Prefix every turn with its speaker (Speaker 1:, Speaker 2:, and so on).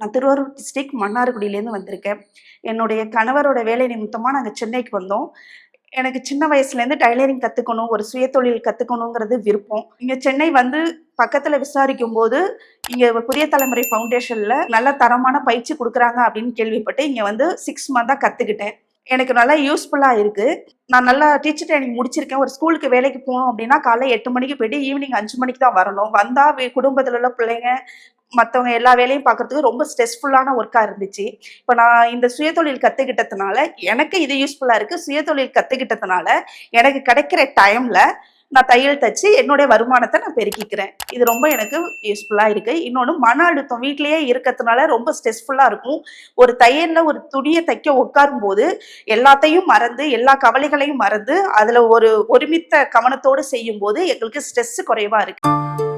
Speaker 1: நான் திருவாரூர் டிஸ்ட்ரிக்ட் மன்னார்குடியிலேருந்து வந்திருக்கேன். என்னுடைய கணவரோட வேலை நிமித்தமாக நாங்கள் சென்னைக்கு வந்தோம். எனக்கு சின்ன வயசுலேருந்து டைலரிங் கற்றுக்கணும் ஒரு சுயதொழில் கற்றுக்கணுங்கிறது விருப்பம். இங்கே சென்னை வந்து பக்கத்தில் விசாரிக்கும் போது இங்கே புதிய தலைமுறை ஃபவுண்டேஷனில் நல்ல தரமான பயிற்சி கொடுக்குறாங்க அப்படின்னு கேள்விப்பட்டு இங்கே வந்து சிக்ஸ் மந்தாக கற்றுக்கிட்டேன் எனக்கு நல்லா யூஸ்ஃபுல்லாக இருக்குது நான் நல்லா டீச்சர் ட்ரைனிங் முடிச்சிருக்கேன். ஒரு ஸ்கூலுக்கு வேலைக்கு போகணும் அப்படின்னா காலைல எட்டு மணிக்கு போயிட்டு ஈவினிங் அஞ்சு மணிக்கு தான் வரணும். வந்தால் குடும்பத்தில் உள்ள பிள்ளைங்க மற்றவங்க எல்லா வேலையும் பார்க்கறதுக்கு ரொம்ப ஸ்ட்ரெஸ்ஃபுல்லான ஒர்க்காக இருந்துச்சு. இப்போ நான் இந்த சுயதொழில் கற்றுக்கிட்டதுனால எனக்கு இது யூஸ்ஃபுல்லாக இருக்குது சுயதொழில் கற்றுக்கிட்டதுனால எனக்கு கிடைக்கிற டைமில் நான் தையல் தச்சு என்னுடைய வருமானத்தை நான் பெருக்கிக்கிறேன். இது ரொம்ப எனக்கு யூஸ்ஃபுல்லாக இருக்குது இன்னொன்று மன அழுத்தம் வீட்லேயே இருக்கிறதுனால ரொம்ப ஸ்ட்ரெஸ்ஃபுல்லாக இருக்கும். ஒரு தையலில் ஒரு துணியை தைக்க உட்காரும் போது எல்லாத்தையும் மறந்து எல்லா கவலைகளையும் மறந்து அதில் ஒரு ஒருமித்த கவனத்தோடு செய்யும் போது எங்களுக்கு ஸ்ட்ரெஸ் குறைவாக இருக்குது